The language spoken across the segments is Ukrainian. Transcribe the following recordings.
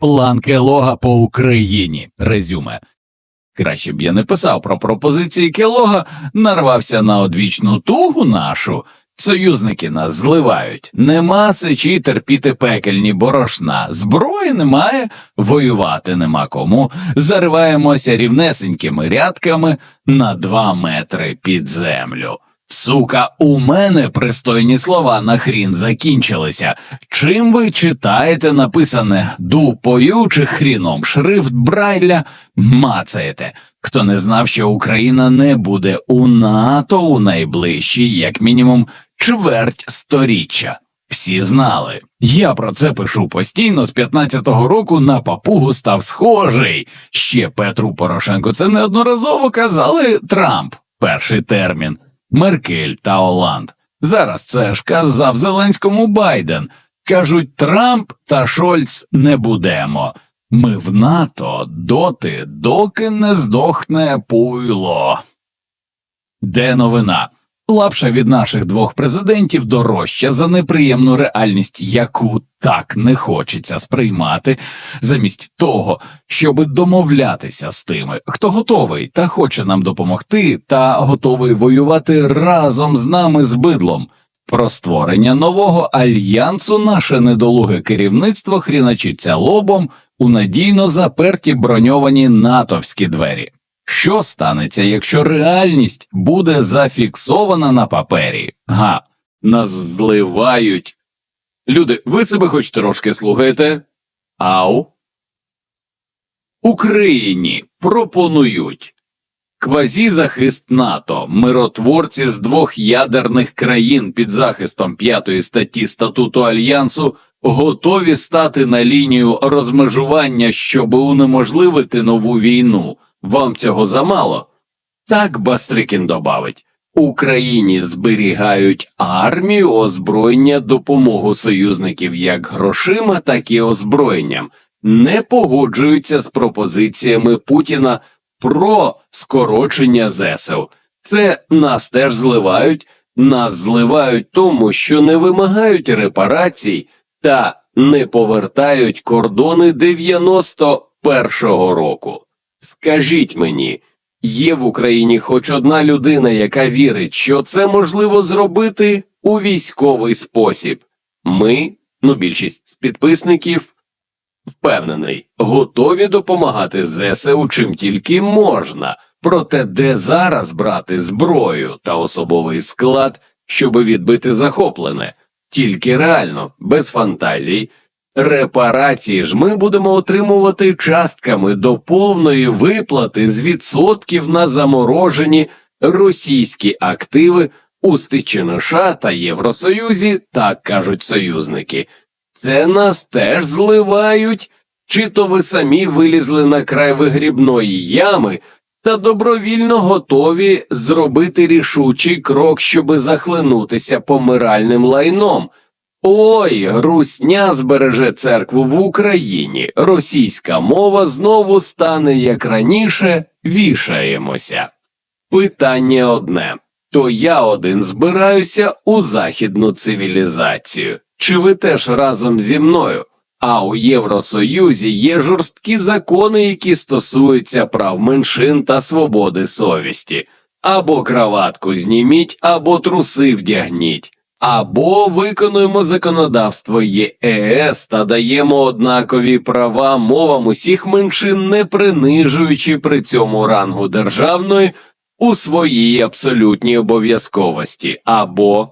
План Келога по Україні. Резюме. Краще б я не писав про пропозиції Келога, нарвався на одвічну тугу нашу. Союзники нас зливають. Нема сечі терпіти пекельні борошна. Зброї немає, воювати нема кому. Зариваємося рівнесенькими рядками на два метри під землю. Сука, у мене пристойні слова на хрін закінчилися. Чим ви читаєте написане дупою чи хріном шрифт Брайля мацаєте? Хто не знав, що Україна не буде у НАТО у найближчій, як мінімум, чверть сторіччя. Всі знали. Я про це пишу постійно з 15-го року на папугу став схожий. Ще Петру Порошенку це неодноразово казали Трамп, перший термін, Меркель та Оланд. Зараз це ж казав Зеленському Байден. Кажуть, Трамп та Шольц не будемо. Ми в НАТО доти, доки не здохне пуйло. Де новина? Лапша від наших двох президентів дорожча за неприємну реальність, яку так не хочеться сприймати, замість того, щоб домовлятися з тими, хто готовий та хоче нам допомогти, та готовий воювати разом з нами з бидлом. Про створення нового альянсу наше недолуге керівництво хріначиться лобом у надійно заперті броньовані натовські двері. Що станеться, якщо реальність буде зафіксована на папері? Га, нас зливають. Люди, ви себе хоч трошки слухаєте? Ау? Україні пропонують квазізахист НАТО, миротворці з двох ядерних країн під захистом п'ятої статті статуту Альянсу готові стати на лінію розмежування, щоб унеможливити нову війну. Вам цього замало? Так Бастрикін добавить. Україні зберігають армію, озброєння, допомогу союзників як грошима, так і озброєнням, не погоджуються з пропозиціями Путіна про скорочення ЗЕСів. Це нас теж зливають, нас зливають тому, що не вимагають репарацій та не повертають кордони 91-го року. Скажіть мені, є в Україні хоч одна людина, яка вірить, що це можливо зробити у військовий спосіб. Ми, ну більшість з підписників, впевнений, готові допомагати ЗСУ чим тільки можна, проте де зараз брати зброю та особовий склад, щоб відбити захоплене, тільки реально, без фантазій. Репарації ж ми будемо отримувати частками до повної виплати з відсотків на заморожені російські активи у СТЧНШ та Євросоюзі, так кажуть союзники. Це нас теж зливають, чи то ви самі вилізли на край вигрібної ями та добровільно готові зробити рішучий крок, щоби захлинутися помиральним лайном. Ой, русня збереже церкву в Україні. Російська мова знову стане як раніше, вішаємося. Питання одне то я один збираюся у західну цивілізацію. Чи ви теж разом зі мною? А у Євросоюзі є жорсткі закони, які стосуються прав меншин та свободи совісті. Або краватку зніміть, або труси вдягніть. Або виконуємо законодавство ЄС та даємо однакові права мовам усіх меншин, не принижуючи при цьому рангу державної у своїй абсолютній обов'язковості, або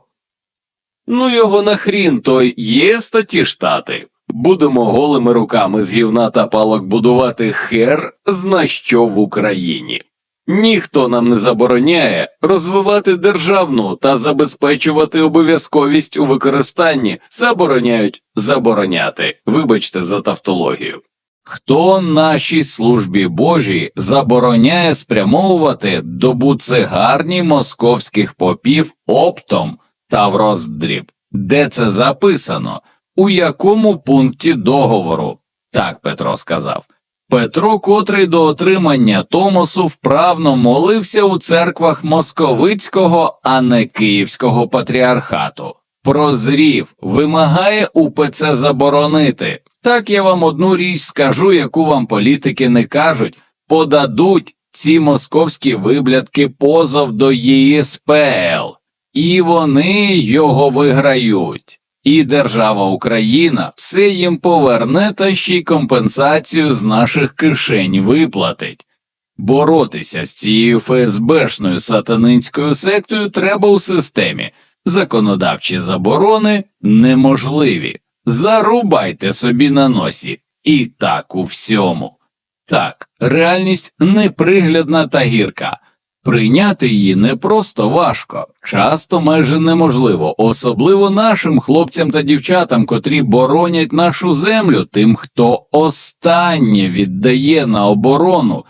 ну його нахрін той ЄС та ті штати. Будемо голими руками з гівна та палок будувати хер зна що в Україні. Ніхто нам не забороняє розвивати державну та забезпечувати обов'язковість у використанні, забороняють забороняти. Вибачте за тавтологію. Хто нашій службі Божій забороняє спрямовувати до буцегарні московських попів оптом та в роздріб? Де це записано? У якому пункті договору? Так Петро сказав. Петро, котрий до отримання Томосу вправно молився у церквах московицького, а не київського патріархату. Прозрів, вимагає УПЦ заборонити, Так я вам одну річ скажу, яку вам політики не кажуть, подадуть ці московські виблядки позов до ЄСПЛ, і вони його виграють. І держава Україна все їм поверне та ще й компенсацію з наших кишень виплатить. Боротися з цією ФСБшною сатанинською сектою треба у системі. Законодавчі заборони неможливі. Зарубайте собі на носі. І так у всьому. Так, реальність неприглядна та гірка. Прийняти її не просто важко, часто майже неможливо, особливо нашим хлопцям та дівчатам, котрі боронять нашу землю, тим, хто останнє віддає на оборону,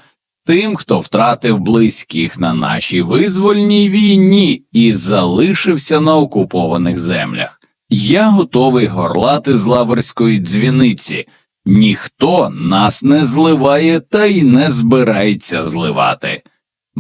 тим, хто втратив близьких на нашій визвольній війні і залишився на окупованих землях. Я готовий горлати з лаверської дзвіниці. Ніхто нас не зливає та й не збирається зливати.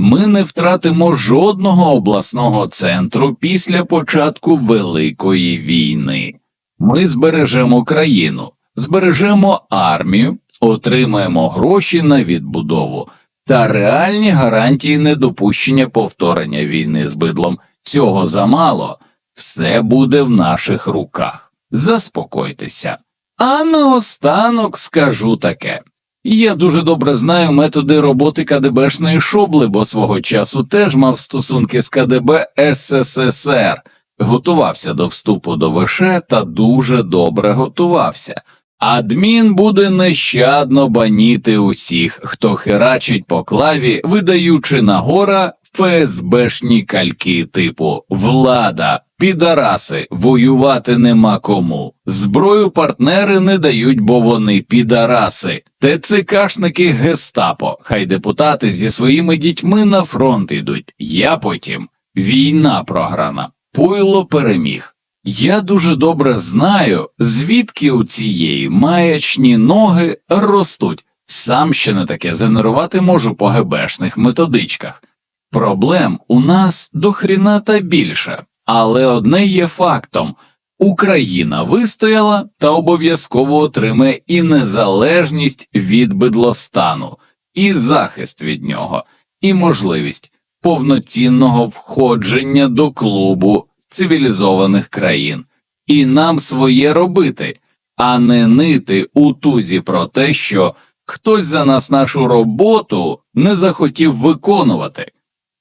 Ми не втратимо жодного обласного центру після початку Великої війни. Ми збережемо країну, збережемо армію, отримаємо гроші на відбудову та реальні гарантії недопущення повторення війни з бидлом. Цього замало, все буде в наших руках. Заспокойтеся. А наостанок скажу таке. Я дуже добре знаю методи роботи КДБшної шобли, бо свого часу теж мав стосунки з КДБ СССР, готувався до вступу до ВШ та дуже добре готувався. Адмін буде нещадно баніти усіх, хто херачить по клаві, видаючи нагора ФСБшні кальки типу влада, підараси, воювати нема кому. Зброю партнери не дають, бо вони підараси. ТЦКшники гестапо, хай депутати зі своїми дітьми на фронт ідуть. Я потім війна програна, пуйло переміг. Я дуже добре знаю, звідки у цієї маячні ноги ростуть. Сам ще не таке генерувати можу по ГБшних методичках. Проблем у нас до хріна та більше, але одне є фактом Україна вистояла та обов'язково отримає і незалежність від бидлостану, і захист від нього, і можливість повноцінного входження до клубу цивілізованих країн, і нам своє робити, а не нити у тузі про те, що хтось за нас нашу роботу не захотів виконувати.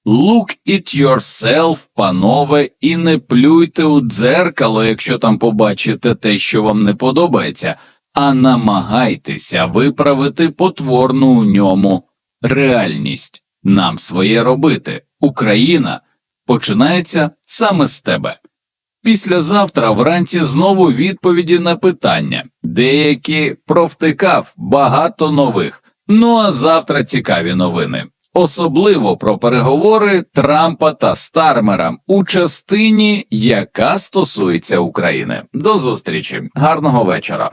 Look it yourself, панове, і не плюйте у дзеркало, якщо там побачите те, що вам не подобається, а намагайтеся виправити потворну у ньому реальність. Нам своє робити. Україна починається саме з тебе. Післязавтра вранці знову відповіді на питання, деякі провтикав, багато нових. Ну а завтра цікаві новини особливо про переговори Трампа та Стармера у частині, яка стосується України. До зустрічі, гарного вечора.